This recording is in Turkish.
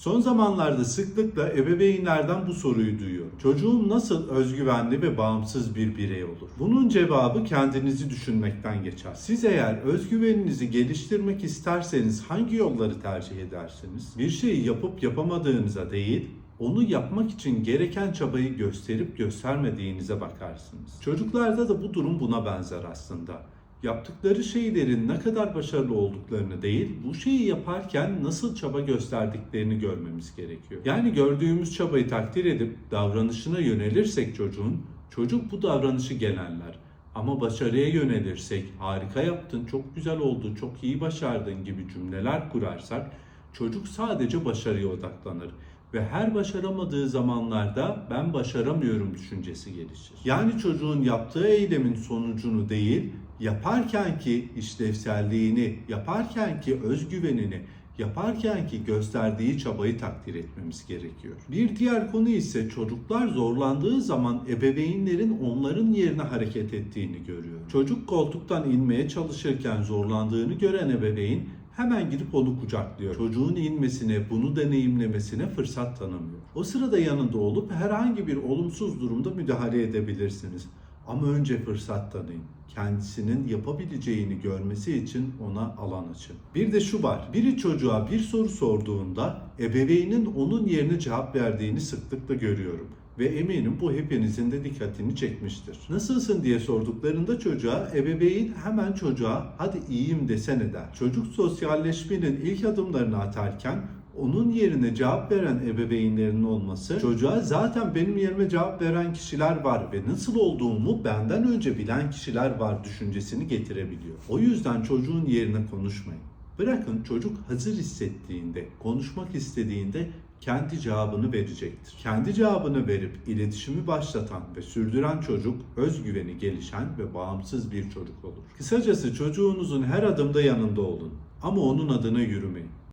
Son zamanlarda sıklıkla ebeveynlerden bu soruyu duyuyor. Çocuğum nasıl özgüvenli ve bağımsız bir birey olur? Bunun cevabı kendinizi düşünmekten geçer. Siz eğer özgüveninizi geliştirmek isterseniz hangi yolları tercih edersiniz? Bir şeyi yapıp yapamadığınıza değil, onu yapmak için gereken çabayı gösterip göstermediğinize bakarsınız. Çocuklarda da bu durum buna benzer aslında. Yaptıkları şeylerin ne kadar başarılı olduklarını değil, bu şeyi yaparken nasıl çaba gösterdiklerini görmemiz gerekiyor. Yani gördüğümüz çabayı takdir edip davranışına yönelirsek çocuğun, çocuk bu davranışı geneller. Ama başarıya yönelirsek, harika yaptın, çok güzel oldu, çok iyi başardın gibi cümleler kurarsak, çocuk sadece başarıya odaklanır ve her başaramadığı zamanlarda ben başaramıyorum düşüncesi gelişir. Yani çocuğun yaptığı eylemin sonucunu değil, yaparkenki işlevselliğini, yaparkenki özgüvenini, yaparkenki gösterdiği çabayı takdir etmemiz gerekiyor. Bir diğer konu ise çocuklar zorlandığı zaman ebeveynlerin onların yerine hareket ettiğini görüyor. Çocuk koltuktan inmeye çalışırken zorlandığını gören ebeveyn hemen gidip onu kucaklıyor. Çocuğun inmesine, bunu deneyimlemesine fırsat tanımıyor. O sırada yanında olup herhangi bir olumsuz durumda müdahale edebilirsiniz. Ama önce fırsat tanıyın. Kendisinin yapabileceğini görmesi için ona alan açın. Bir de şu var. Biri çocuğa bir soru sorduğunda ebeveynin onun yerine cevap verdiğini sıklıkla görüyorum ve eminim bu hepinizin de dikkatini çekmiştir. Nasılsın diye sorduklarında çocuğa ebeveyn hemen çocuğa hadi iyiyim desene der. Çocuk sosyalleşmenin ilk adımlarını atarken onun yerine cevap veren ebeveynlerin olması çocuğa zaten benim yerime cevap veren kişiler var ve nasıl olduğumu benden önce bilen kişiler var düşüncesini getirebiliyor. O yüzden çocuğun yerine konuşmayın. Bırakın çocuk hazır hissettiğinde, konuşmak istediğinde kendi cevabını verecektir. Kendi cevabını verip iletişimi başlatan ve sürdüren çocuk özgüveni gelişen ve bağımsız bir çocuk olur. Kısacası çocuğunuzun her adımda yanında olun ama onun adına yürümeyin.